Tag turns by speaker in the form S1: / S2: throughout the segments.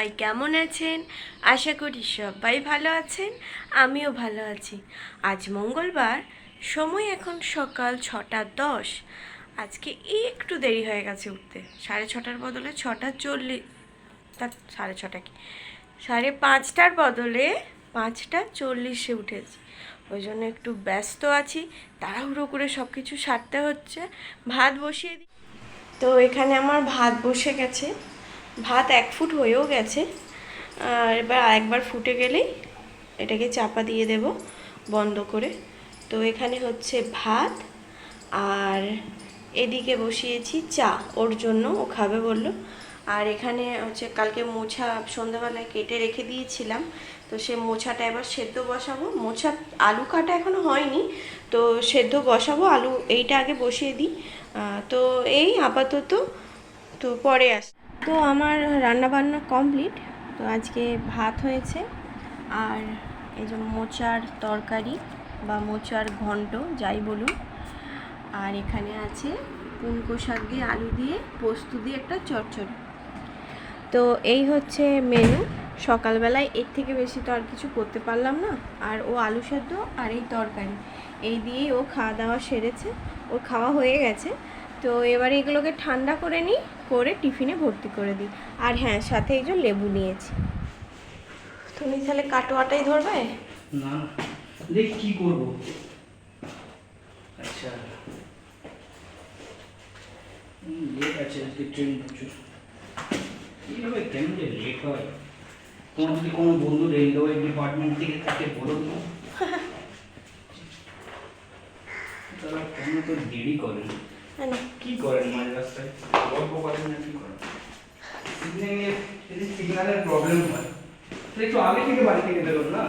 S1: সবাই কেমন আছেন? আশা করি সবাই ভালো আছেন, আমিও ভালো আছি। আজ মঙ্গলবার, সময় এখন সকাল ছটা দশ। আজকে একটু দেরি হয়ে গেছে উঠতে। সাড়ে ছটার বদলে ছটা চল্লিশ তার সাড়ে ছটা কি? সাড়ে পাঁচটার বদলে পাঁচটা চল্লিশে উঠেছি। ওই জন্য একটু ব্যস্ত আছি, তাড়াহুড়ো করে সব কিছু সারতে হচ্ছে। ভাত বসিয়ে দিই তো এখানে আমার ভাত বসে গেছে। ভাত এক ফুট হয়েও গেছে। আর এবার আরেকবার ফুটে গেলেই এটাকে চাপা দিয়ে দেব বন্ধ করে। তো এখানে হচ্ছে ভাত আর এদিকে বসিয়েছি চা, ওর জন্য ও খাবে বলল। আর এখানে হচ্ছে কালকে মোছা সন্ধ্যাবেলায় কেটে রেখে দিয়েছিলাম। তো সে মোছাটা এবার সেদ্ধ বসাবো। মোছা আলু কাটা এখনও হয়নি। তো সেদ্ধ বসাবো, আলু এইটা আগে বসিয়ে দিই। তো এই আপাতত তো পরে আস। তো আমার রান্না বান্না কমপ্লিট। তো আজকে ভাত হয়েছে আর এই যে মোচার তরকারি বা মোচার ঘন্ট যাই বলুন। আর এখানে আছে পুনকো শাক দিয়ে আলু দিয়ে, পোস্ত দিয়ে একটা চচ্চড়ি। তো এই হচ্ছে মেনু। সকালবেলায় এর থেকে বেশি তো আর কিছু করতে পারলাম না। আর ও আলু সেদ্ধ আর এই তরকারি। এই দিয়েই ও খাওয়া দাওয়া সেরেছে। ওর খাওয়া হয়ে গেছে। তো এবারে এগুলোকে ঠান্ডা করে নিই করে টিফিনে ভর্তি করে দিই। আর হ্যাঁ সাথে এই যে লেবু নিয়েছি। তুমি তাহলে কাটোয়াটাই ধরবে?
S2: না দেখ কি করব। আচ্ছা। লেট আছে আজকে ট্রেন প্রচুর। এইভাবে কেন যে লেট হয়? তোমার যদি কোনো বন্ধু রেলওয়ে ডিপার্টমেন্ট থেকে থাকে বলো তো। তারা কেন তো দেরি করেন কি করেন মাঝ রাস্তায়? গল্প করেন না কি করেন? সিগন্যালের যদি সিগন্যালের প্রবলেম হয় তো একটু আগে থেকে বাড়ি থেকে বেরোন না?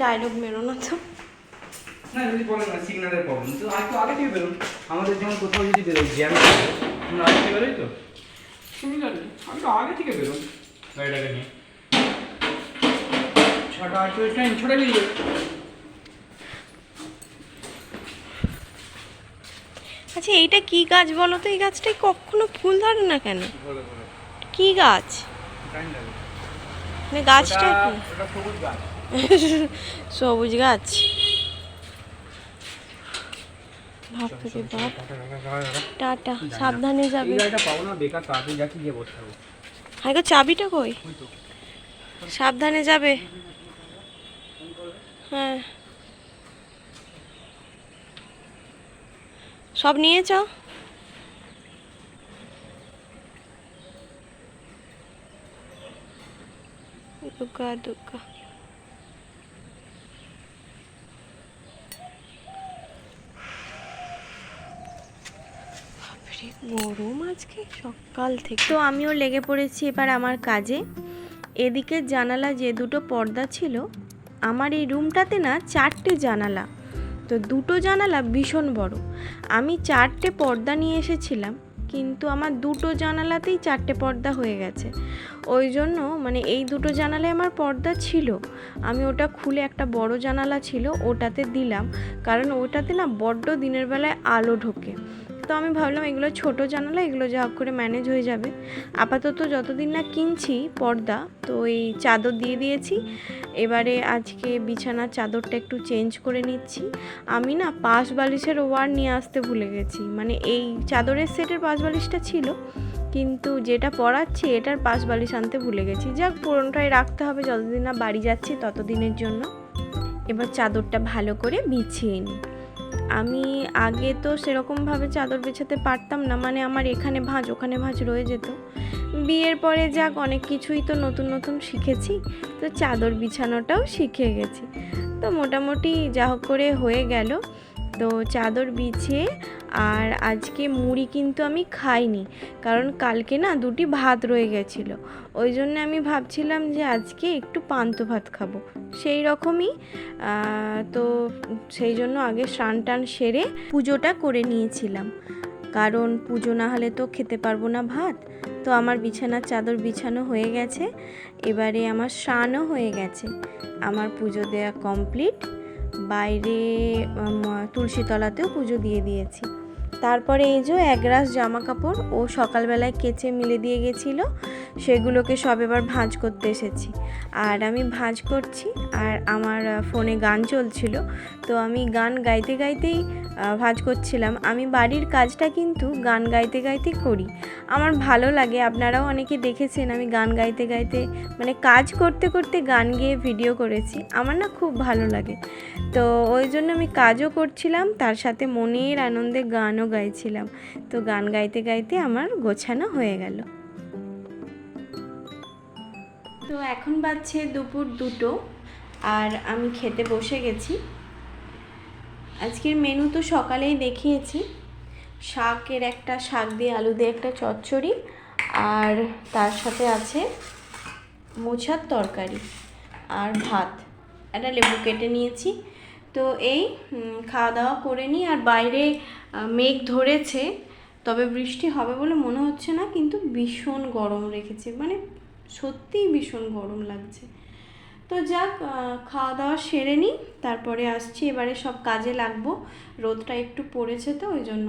S1: ডায়লগ মেরো না তো।
S2: না যদি বলেন না সিগন্যালের প্রবলেম তো আর তো আগে থেকে বেরোন। আমাদের যেমন কোথাও যদি বেরোই জ্যাম আমরা আগে থেকে বেরোই তো? সিমিলারলি আমি তো আগে থেকে বেরোন গাড়িটাকে নিয়ে। ছটা আটচল্লিশ টাইম ছটা বেরিয়ে যাবে
S1: আচ্ছা এইটা কি গাছ বলো তো? এই গাছটাই কখনো ফুল ধরে না কেন? কি গাছ? মানে গাছটা কি?
S2: সবুজ গাছ।
S1: গাছ। বাপরে বাপ টাটা সাবধানে যাবে। গো চাবিটা কই? সাবধানে যাবে। হ্যাঁ। সব নিয়েছ গরম আজকে, সকাল থেকে। তো আমিও লেগে পড়েছি এবার আমার কাজে। এদিকে জানালা যে দুটো পর্দা ছিল, আমার এই রুমটাতে না চারটে জানালা। তো দুটো জানালা ভীষণ বড়। আমি চারটে পর্দা নিয়ে এসেছিলাম, কিন্তু আমার দুটো জানালাতেই চারটে পর্দা হয়ে গেছে। ওই জন্য মানে এই দুটো জানালায় আমার পর্দা ছিল। আমি ওটা খুলে একটা বড় জানালা ছিল, ওটাতে দিলাম। কারণ ওটাতে না বড্ড দিনের বেলায় আলো ঢোকে। তো আমি ভাবলাম এগুলো ছোট জানালা, এগুলো যা করে ম্যানেজ হয়ে যাবে। আপাতত যতদিন না কিনছি পর্দা, তো এই চাদর দিয়ে দিয়েছি। এবারে আজকে বিছানার চাদরটা একটু চেঞ্জ করে নিচ্ছি। আমি না পাশ বালিশের ওয়ার নিয়ে আসতে ভুলে গেছি। মানে এই চাদরের সেটের পাশ বালিশটা ছিল, কিন্তু যেটা পরাচ্ছি এটার পাশ বালিশ আনতে ভুলে গেছি। যাক পুরোটাই রাখতে হবে, যতদিন না বাড়ি যাচ্ছি ততদিনের জন্য। এবার চাদরটা ভালো করে বিছিয়ে নিই। আমি আগে তো সেরকমভাবে চাদর বিছাতে পারতাম না মানে আমার এখানে ভাঁজ, ওখানে ভাঁজ রয়ে যেত। বিয়ের পরে যাক, অনেক কিছুই তো নতুন নতুন শিখেছি, তো চাদর বিছানোটাও শিখে গেছি। তো মোটামুটি যা হোক করে হয়ে গেল। তো চাদর বিছিয়ে আর আজকে মুড়ি কিন্তু আমি খাইনি। কারণ কালকে না দুটি ভাত রয়ে গেছিল। ওই জন্য আমি ভাবছিলাম যে আজকে একটু পান্ত ভাত খাব। সেই রকমই তো সেই জন্য আগে স্নান টান সেরে পুজোটা করে নিয়েছিলাম। কারণ পুজো না হলে তো খেতে পারব না ভাত। তো আমার বিছানার চাদর বিছানো হয়ে গেছে। এবারে আমার স্নানও হয়ে গেছে। আমার পুজো দেওয়া কমপ্লিট। বাইরে তুলসীতলাতেও পুজো দিয়ে দিয়েছি। তারপরে এই যে একরাশ জামা কাপড় ও সকালবেলায় কেচে মিলে দিয়ে গেছিল, সেগুলোকে সব এবার ভাঁজ করতে এসেছি। আর আমি ভাঁজ করছি আর আমার ফোনে গান চলছিল, তো আমি গান গাইতে গাইতেই ভাঁজ করছিলাম। আমি বাড়ির কাজটা কিন্তু গান গাইতে গাইতে করি। আমার ভালো লাগে, আপনারাও অনেকে দেখেছেন আমি গান গাইতে গাইতে মানে কাজ করতে করতে গান গেয়ে ভিডিও করেছি, আমার না খুব ভালো লাগে। তো ওই জন্য আমি কাজও করছিলাম, তার সাথে মনের আনন্দে গানও গাইছিলাম। তো গান গাইতে গাইতে আমার গোছানো হয়ে গেল। তো এখন বাজছে দুপুর দুটো আর আমি খেতে বসে গেছি। আজকের মেনু তো সকালেই দেখিয়েছি। শাকের একটা শাক দিয়ে আলু দিয়ে একটা চচ্চড়ি আর তার সাথে আছে মোছার তরকারি আর ভাত। একটা লেবু কেটে নিয়েছি। তো এই খাওয়া দাওয়া করে নিই আর বাইরে মেঘ ধরেছে, তবে বৃষ্টি হবে বলে মনে হচ্ছে না, কিন্তু ভীষণ গরম রেখেছে মানে সত্যিই ভীষণ গরম লাগছে। তো যাক খাওয়া দাওয়া সেরে নিই, তারপরে আসছি, এবারে সব কাজে লাগবো, রোদটা একটু পড়েছে তো, ওই জন্য।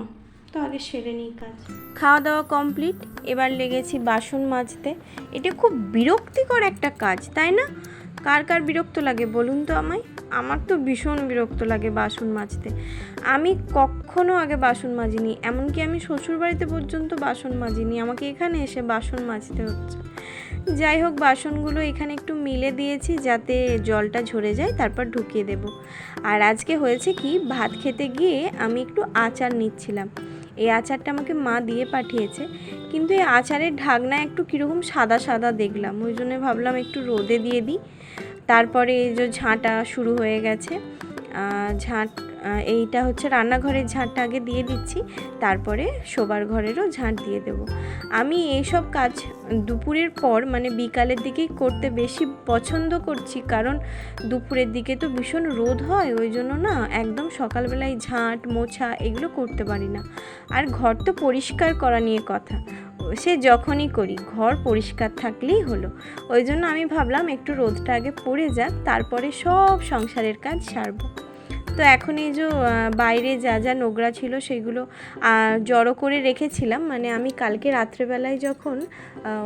S1: তো আগে সেরে নিই কাজ। খাওয়া দাওয়া কমপ্লিট, এবার লেগেছি বাসন মাজতে। এটা খুব বিরক্তিকর একটা কাজ, তাই না? কার কার বিরক্ত লাগে বলুন তো আমায়? আমার তো ভীষণ বিরক্ত লাগে বাসন মাজতে। আমি কখনো আগে বাসন মাজিনি, এমনকি আমি শ্বশুরবাড়িতে পর্যন্ত বাসন মাজিনি। আমাকে এখানে এসে বাসন মাজতে হচ্ছে। যাই হোক, বাসনগুলো এখানে একটু মিলে দিয়েছি যাতে জলটা ঝরে যায়, তারপর ঢুকিয়ে দেব। আর আজকে হয়েছে কি, ভাত খেতে গিয়ে আমি একটু আচার নিচ্ছিলাম। এই আচারটা আমাকে মা দিয়ে পাঠিয়েছে। কিন্তু এই আচারের ঢাকনা একটু কীরকম সাদা সাদা দেখলাম, ওই জন্য ভাবলাম একটু রোদে দিয়ে দিই। তারপরে এই যে ঝাঁটা শুরু হয়ে গেছে। ঝাঁট এইটা হচ্ছে রান্নাঘরের ঝাঁটটা আগে দিয়ে দিচ্ছি, তারপরে শোবার ঘরেরও ঝাঁট দিয়ে দেব। আমি এইসব কাজ দুপুরের পর মানে বিকালের দিকেই করতে বেশি পছন্দ করছি। কারণ দুপুরের দিকে তো ভীষণ রোদ হয়, ওই জন্য না একদম সকালবেলায় ঝাঁট, মোছা এগুলো করতে পারি না। আর ঘর তো পরিষ্কার করা নিয়ে কথা। সে যখনই করি, ঘর পরিষ্কার থাকলেই হলো। ওই জন্য আমি ভাবলাম একটু রোদটা আগে পড়ে যাক, তারপরে সব সংসারের কাজ সারবো। তো এখন এই যে বাইরে যা যা নোংরা ছিল সেগুলো জড়ো করে রেখেছিলাম। মানে আমি কালকে রাত্রেবেলায় যখন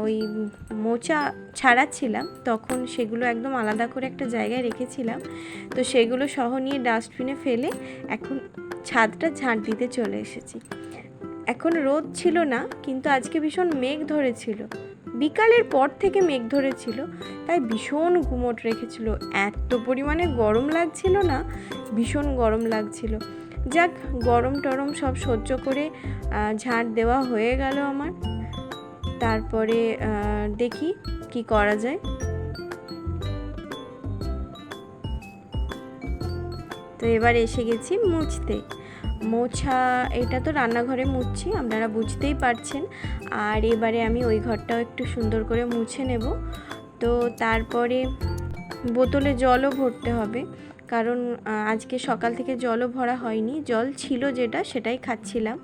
S1: ওই মোচা ছাড়াচ্ছিলাম, তখন সেগুলো একদম আলাদা করে একটা জায়গায় রেখেছিলাম। তো সেগুলো সহ নিয়ে ডাস্টবিনে ফেলে এখন ছাদটা ঝাঁট দিতে চলে এসেছি। এখন রোদ ছিল না, কিন্তু আজকে ভীষণ মেঘ ধরেছিল। বিকালের পর থেকে মেঘ ধরেছিল, তাই ভীষণ গুমট রেখেছিল। এত পরিমাণে গরম লাগছিল না, ভীষণ গরম লাগছিল। যাক, গরম টরম সব সহ্য করে ঝাঁট দেওয়া হয়ে গেল আমার। তারপরে দেখি কি করা যায়। তো এবার এসে গেছি মুছতে। মোছা, এটা তো রান্নাঘরে মুছছি, আপনারা বুঝতেই পারছেন। আর এবারে আমি ওই ঘরটাও একটু সুন্দর করে মুছে নেব। তো তারপরে বোতলে জলও ভরতে হবে, কারণ আজকে সকাল থেকে জলও ভরা হয়নি। জল ছিল যেটা, সেটাই খাচ্ছিলাম।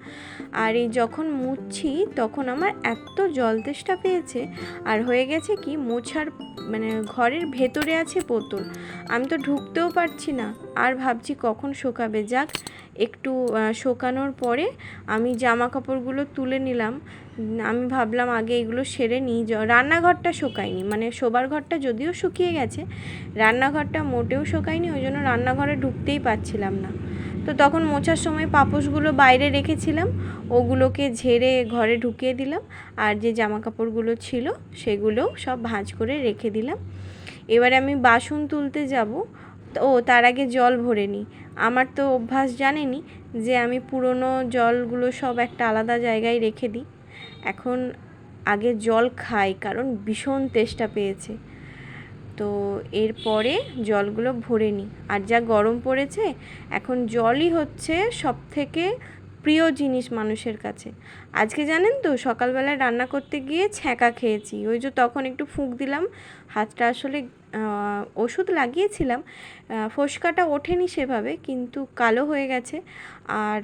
S1: আর এই যখন মুছছি, তখন আমার এত জল তেষ্টা পেয়েছে। আর হয়ে গেছে কি, মোছার মানে ঘরের ভেতরে আছে বোতল। আমি তো ঢুকতেও পারছি না। আর ভাবছি কখন শোকাবে। যাক একটু শোকানোর পরে আমি জামা কাপড়গুলো তুলে নিলাম। আমি ভাবলাম আগে এগুলো সেরে নিই। রান্নাঘরটা শোকায়নি। মানে শোবার ঘরটা যদিও শুকিয়ে গেছে, রান্নাঘরটা মোটেও শোকায়নি, ওই জন্য রান্নাঘরে ঢুকতেই পারছিলাম না। তো তখন মোছার সময় পাপোশগুলো বাইরে রেখেছিলাম, ওগুলোকে ঝেড়ে ঘরে ঢুকিয়ে দিলাম, আর যে জামা কাপড়গুলো ছিল সেগুলোও সব ভাঁজ করে রেখে দিলাম। এবারে আমি বাসন তুলতে যাব। ও, তার আগে জল ভরে নিই। আমার তো অভ্যাস জানেনি যে আমি পুরনো জলগুলো সব একটা আলাদা জায়গায় রেখে দিই। এখন আগে জল খাই, কারণ ভীষণ তেষ্টা পেয়েছে। তো এরপরে জলগুলো ভরে নিই। আর যা গরম পড়েছে, এখন জলই হচ্ছে সব থেকে প্রিয় জিনিস মানুষের কাছে। আজকে জানেন তো, সকালবেলায় রান্না করতে গিয়ে ছ্যাঁকা খেয়েছি। ওই যে তখন একটু ফুঁক দিলাম, হাতটা আসলে ওষুধ লাগিয়েছিলাম। ফোসকাটা ওঠেনি সেভাবে, কিন্তু কালো হয়ে গেছে। আর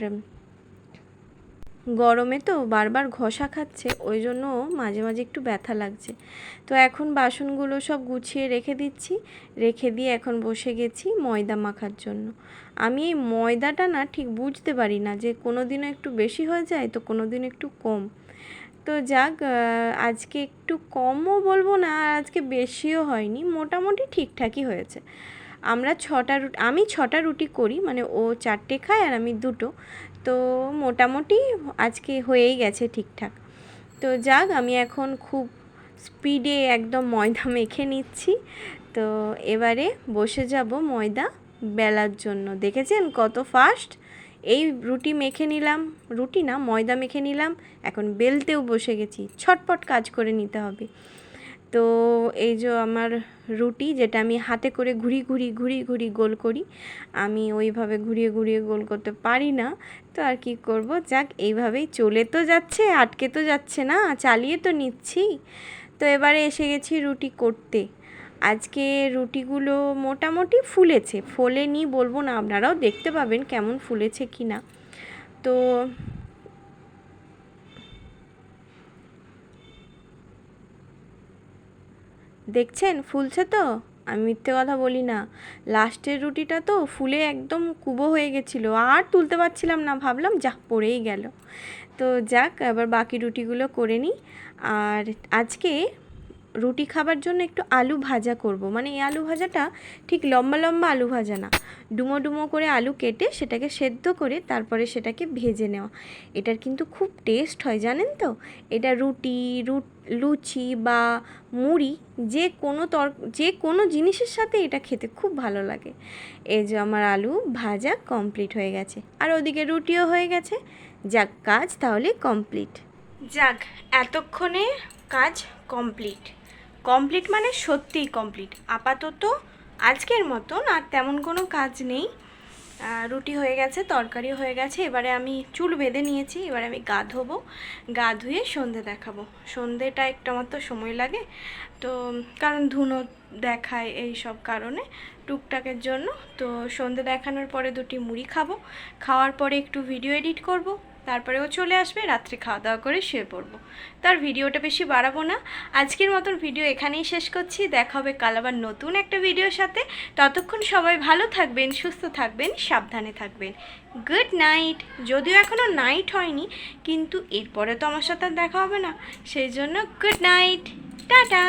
S1: গরমে তো বারবার ঘষা খাচ্ছে, ওই জন্য মাঝে মাঝে একটু ব্যথা লাগছে। তো এখন বাসনগুলো সব গুছিয়ে রেখে দিচ্ছি, রেখে দিয়ে এখন বসে গেছি ময়দা মাখার জন্য। আমি এই ময়দাটা না ঠিক বুঝতে পারি না যে কোনো দিনও একটু বেশি হয়ে যায় তো কোনো দিন একটু কম। তো যাক আজকে একটু কমও বলব না আর আজকে বেশিও হয়নি, মোটামুটি ঠিকঠাকই হয়েছে। আমরা ছটা রুটি, আমি ছটা রুটি করি মানে ও চারটে খায় আর আমি দুটো। তো মোটামুটি আজকে হয়েই গেছে ঠিকঠাক। তো যাক, আমি এখন খুব স্পিডে একদম ময়দা মেখে নিচ্ছি। তো এবারে বসে যাব ময়দা বেলার জন্য। দেখেছেন কত ফাস্ট এই রুটি মেখে নিলাম, রুটি না, ময়দা মেখে নিলাম, এখন বেলতেও বসে গেছি। ছটপট কাজ করে নিতে হবে। তো এই যে আমার রুটি যেটা আমি হাতে করে ঘুরি ঘুরি ঘুরি ঘুরি গোল করি, আমি ওইভাবে ঘুরিয়ে ঘুরিয়ে গোল করতে পারি না। তো আর কি করব? যাক, এইভাবেই চলে তো যাচ্ছে, আটকে তো যাচ্ছে না, চালিয়ে তো নিচ্ছি। তো এবারে এসে গেছি রুটি করতে। আজকে রুটিগুলো মোটামুটি ফুলেছে, ফোলেনি বলব না, আপনারাও দেখতে পাবেন কেমন ফুলেছে কি না তো দেখছেন? ফুলছে তো? আমি মিথ্যে কথা বলি না। লাস্টের রুটিটা তো ফুলে একদম কুবো হয়ে গেছিল। আর তুলতে পারছিলাম না, ভাবলাম যা, পড়েই গেল। তো যাক, এবার বাকি রুটিগুলো করে নিই। আর আজকে রুটি খাবার জন্য একটু আলু ভাজা করব। মানে এই আলু ভাজাটা ঠিক লম্বা লম্বা আলু ভাজা না। ডুমো ডুমো করে আলু কেটে সেটাকে সেদ্ধ করে তারপরে সেটাকে ভেজে নেওয়া। এটার কিন্তু খুব টেস্ট হয়, জানেন তো? এটা রুটি, রুট, লুচি বা মুড়ি যে কোনো তর, যে কোনো জিনিসের সাথে এটা খেতে খুব ভালো লাগে। এই যে আমার আলু ভাজা কমপ্লিট হয়ে গেছে। আর ওদিকে রুটিও হয়ে গেছে। যাক, কাজ তাহলে কমপ্লিট। যাক, এতক্ষণে কাজ কমপ্লিট। কমপ্লিট মানে সত্যিই কমপ্লিট আপাতত আজকের মতন আর তেমন কোনো কাজ নেই। রুটি হয়ে গেছে, তরকারি হয়ে গেছে, এবারে আমি চুল বেঁধে নিয়েছি, এবারে আমি গা ধোবো, গা ধুয়ে সন্ধে দেখাবো। সন্ধেটা একটু তো সময় লাগে, তো, কারণ ধুনো দেখায় এই সব কারণে টুকটাকের জন্য। তো সন্ধে দেখানোর পরে দুটি মুড়ি খাব, খাওয়ার পরে একটু ভিডিও এডিট করব তারপরে ও চলে আসবে, রাত্রে খাওয়া দাওয়া করে শুয়ে পড়ব। তার ভিডিওটা বেশি বাড়াবো না। আজকের মতন ভিডিও এখানেই শেষ করছি। দেখা হবে কাল আবার নতুন একটা ভিডিওর সাথে। ততক্ষণ সবাই ভালো থাকবেন, সুস্থ থাকবেন, সাবধানে থাকবেন। Good night. যদিও এখনও নাইট হয়নি, কিন্তু এরপরে তো আমার সাথে দেখা হবে না। সেই জন্য গুড নাইট। টাটা!